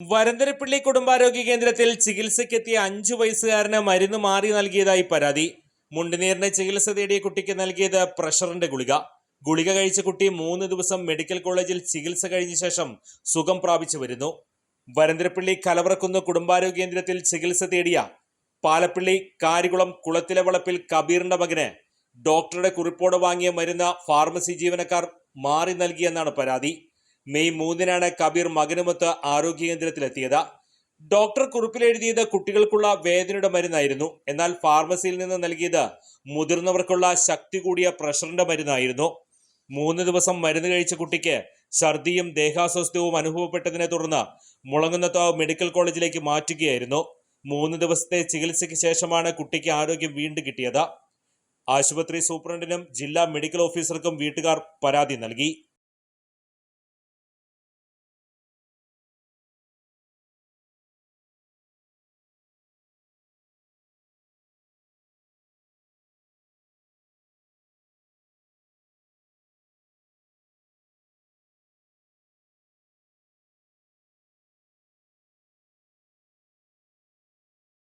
വരന്തരപ്പള്ളി കുടുംബാരോഗ്യ കേന്ദ്രത്തിൽ ചികിത്സയ്ക്കെത്തിയ അഞ്ചു വയസ്സുകാരന് മരുന്ന് മാറി നൽകിയതായി പരാതി. മുണ്ടുനീറിന് ചികിത്സ തേടിയ കുട്ടിക്ക് നൽകിയത് പ്രഷറിന്റെ ഗുളിക. ഗുളിക കഴിച്ച കുട്ടി മൂന്ന് ദിവസം മെഡിക്കൽ കോളേജിൽ ചികിത്സ കഴിഞ്ഞ ശേഷം സുഖം പ്രാപിച്ചു വരുന്നു. വരന്തരപ്പള്ളി കലവറക്കുന്ന് കുടുംബാരോഗ്യ കേന്ദ്രത്തിൽ ചികിത്സ തേടിയ പാലപ്പള്ളി കാരികുളം കുളത്തിലെ വളപ്പിൽ കബീറിന്റെ മകന് ഡോക്ടറുടെ കുറിപ്പോട് വാങ്ങിയ മരുന്ന് ഫാർമസി ജീവനക്കാർ മാറി നൽകിയെന്നാണ് പരാതി. മെയ് മൂന്നിനാണ് കബീർ മകനുമൊത്ത് ആരോഗ്യ കേന്ദ്രത്തിലെത്തിയത്. ഡോക്ടർ കുറിപ്പിലെഴുതിയത് കുട്ടികൾക്കുള്ള വേദനയുടെ മരുന്നായിരുന്നു. എന്നാൽ ഫാർമസിയിൽ നിന്ന് നൽകിയത് മുതിർന്നവർക്കുള്ള ശക്തി കൂടിയ പ്രഷറിന്റെ മരുന്നായിരുന്നു. മൂന്ന് ദിവസം മരുന്ന് കഴിച്ച കുട്ടിക്ക് ഛർദിയും ദേഹാസ്വസ്ഥവും അനുഭവപ്പെട്ടതിനെ തുടർന്ന് മുളങ്ങുന്നത്താവ് മെഡിക്കൽ കോളേജിലേക്ക് മാറ്റുകയായിരുന്നു. മൂന്ന് ദിവസത്തെ ചികിത്സയ്ക്ക് ശേഷമാണ് കുട്ടിക്ക് ആരോഗ്യം വീണ്ടും കിട്ടിയത്. ആശുപത്രി സൂപ്രണ്ടിനും ജില്ലാ മെഡിക്കൽ ഓഫീസർക്കും വീട്ടുകാർ പരാതി നൽകി.